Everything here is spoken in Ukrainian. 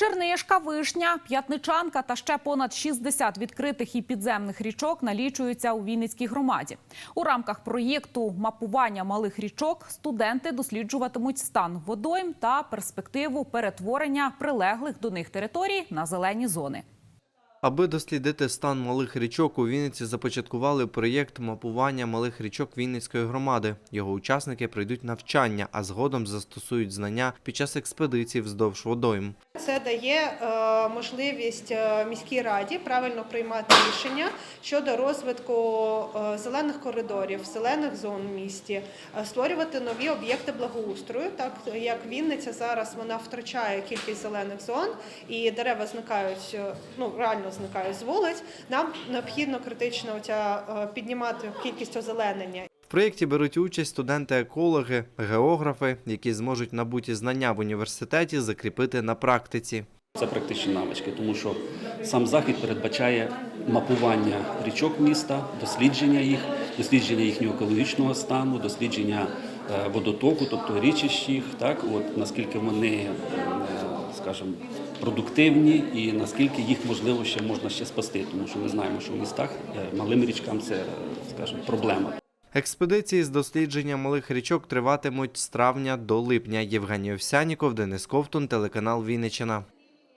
Чернишка, Вишня, П'ятничанка та ще понад 60 відкритих і підземних річок налічуються у Вінницькій громаді. У рамках проєкту мапування малих річок студенти досліджуватимуть стан водойм та перспективу перетворення прилеглих до них територій на зелені зони. Аби дослідити стан малих річок, у Вінниці започаткували проєкт мапування малих річок Вінницької громади. Його учасники пройдуть навчання, а згодом застосують знання під час експедицій вздовж водойм. Це дає е, можливість е, міській раді правильно приймати рішення щодо розвитку е, зелених коридорів, зелених зон в місті, створювати нові об'єкти благоустрою, так як Вінниця зараз вона втрачає кількість зелених зон і дерева зникають, ну реально зникають з вулиць. Нам необхідно критично оця, е, піднімати кількість озеленення. В проєкті беруть участь студенти-екологи, географи, які зможуть набуті знання в університеті закріпити на практиці. Це практичні навички, тому що сам захід передбачає мапування річок міста, дослідження їх, дослідження їхнього екологічного стану, дослідження е, водотоку, тобто річищ їх, так от наскільки вони, скажімо, продуктивні і наскільки їх можливо ще можна ще спасти, тому що ми знаємо, що в містах е, малим річкам це, скажімо, проблема. Експедиції з дослідження малих річок триватимуть з травня до липня. Євгеній Овсяніков, Денис Ковтун, телеканал Вінниччина.